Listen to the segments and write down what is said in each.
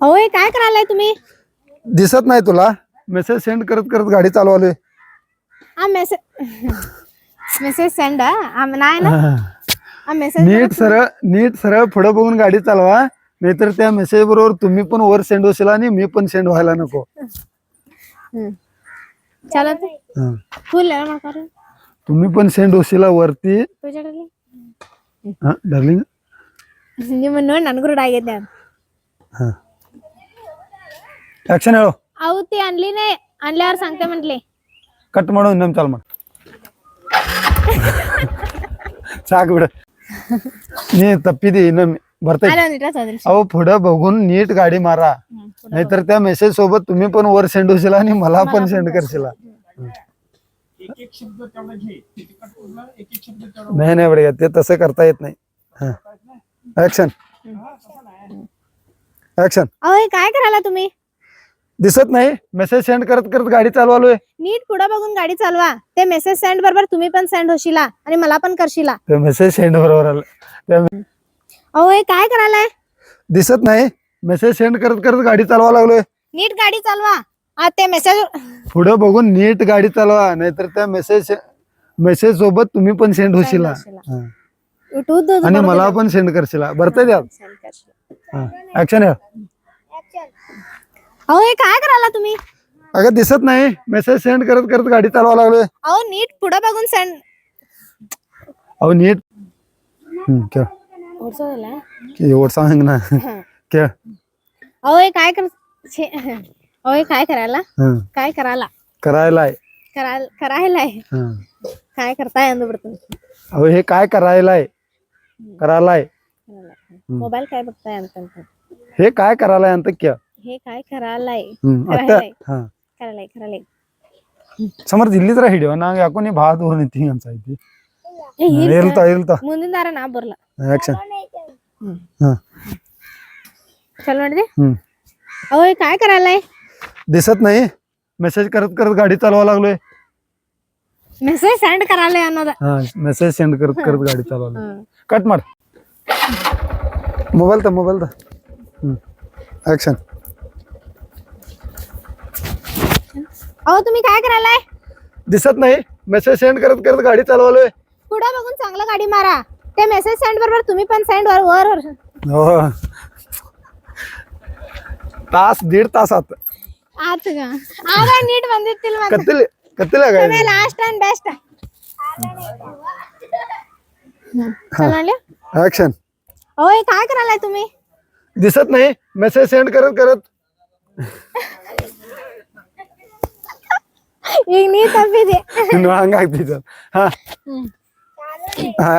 अहो काय करायलाय तुम्ही? दिसत नाही तुला. मेसेज सेंड करत करत गाडी चालू हा मेसेज मेसेज सेंड नाही ना? मेसेज नीट सरळ नीट सरळ पुढे बघून गाडी चालवा. नाहीतर त्या मेसेज बरोबर तुम्ही पण वर सेंड होशील आणि मी पण सेंड व्हायला नको. तुम्ही पण सेंड होशीला वरती. डार्लिंग म्हणून नानगुरुड आहे ऍक्शन ಹೇಳು ಅವು ती आणली नाही आणल्यावर सांगते म्हटले ಕಟ್ ಮಾಡು ಇನ್ನೊಂದು ಚಾಲು ಮಾಡು ಸಾಕು ಬಿಡು ನೀ ತಪ್ಪಿದಿ ಇನ್ನೊಮ್ಮೆ ಬರ್ತೈತಿ आला ಒಂದಿಟ್ಟ ಸೋದ್ರಿ अहो पुढं बघून नीट गाडी मारा नाहीतर त्या मेसेज सोबत तुम्ही पण वर सेंड होशील आणि मला पण सेंड करशील नाही नाही बढिया ते तसं करता येत नाही ऍक्शन ऍक्शन अहो हे काय करायला तुम्ही दिसत नाही. मेसेज सेंड करत करत गाडी चालवालोय. नीट पुढे बघून गाडी चालवा. ते मेसेज सेंड बरोबर तुम्ही पण सेंड होशीला आणि मला पण करशीला. ते मेसेज सेंड बरोबर आलं. त्या अहो हे काय करायलाय? दिसत नाही. मेसेज सेंड करत करत गाडी चालवा लागलोय. नीट गाडी चालवा. आ ते मेसेज पुढे बघून नीट गाडी चालवा. नाहीतर त्या मेसेज मेसेज सोबत तुम्ही पण सेंड होशील. होशीला. युट्यूब आणि मला पण सेंड करशील. बरतय द्या. ऍक्शन अहो हे काय तुम्ही? अगं दिसत नाही. मेसेज सेंड करत करत गाडी चालवा लागलोय. अहो नीट पुढे बघून सेंड अहो नीट हम्म, क्या की ना. क्या अहो हे काय कर अहो हे काय काय करायलाय. करायलाय. काय करताय अंदर तुम्ही अहो हे काय करायलाय? मोबाईल काय बघताय हे काय करायलाय? अंत क्या हे काय करायलाय ಹ್ಮ್ ಅತ್ತ करायलाय ಹಾ करायलाय करायलाय ಸಮರ್ಥ ಇಲ್ಲಿದ್ರ ಹಿಡಿಯೋ ನಂಗೆ ಯಾಕೋ ನೀ ಭಾಳ ದೂರ ನಿಂತಿ ಅನ್ಸೈತಿ ಏ, ಇಲ್ಲ. ಇಲ್ತಾ ಇಲ್ತಾ ಮುಂದಿನ ದಾರ ನಾ ಬರ್ಲ ಆಕ್ಷನ್ ಹಾ चल ಮಾಡಿದೆ हम्म अहो हे काय करायलाय दिसत नाही मेसेज करत करत गाडी चालवा लागलोय ಮೆಸೇಜ್ ಸೆಂಡ್ करायलाय ಅನ್ನೋದ हा मेसेज सेंड करत करत गाडी चालवलोय कट मार मोबाईल तर मोबाईल तर ऍक्शन अहो तुम्ही काय करायलाय? दिसत नाही. मेसेज सेंड करत करत गाडी चालवलोय. पुढे बघून चांगलं गाडी मारा. ते मेसेज सेंड बरोबर तुम्ही पण सेंड वर वर हो. तास दीड तासात. आत नीट बंदितील काय लास्ट अँड बेस्ट आहे ऍक्शन काय? करायलाय तुम्ही? दिसत नाही. मेसेज सेंड करत करत. ಈಗ ನೀ ತಪ್ಪಿದೆ ಇನ್ನು ಹಂಗಾಗ್ತಿದ್ದ ಹಾ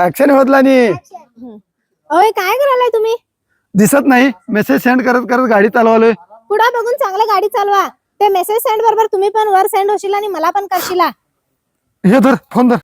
ऍक्शन होतला नी अहो हे काय करायलाय तुम्ही दिसत नाही मेसेज सेंड करत करत गाडी चालवलोय पुढे बघून चांगलं गाडी चालवा ते मेसेज सेंड बरोबर तुम्ही पण वर सेंड होशील आणि मला पण करशीला हे धर फोन धर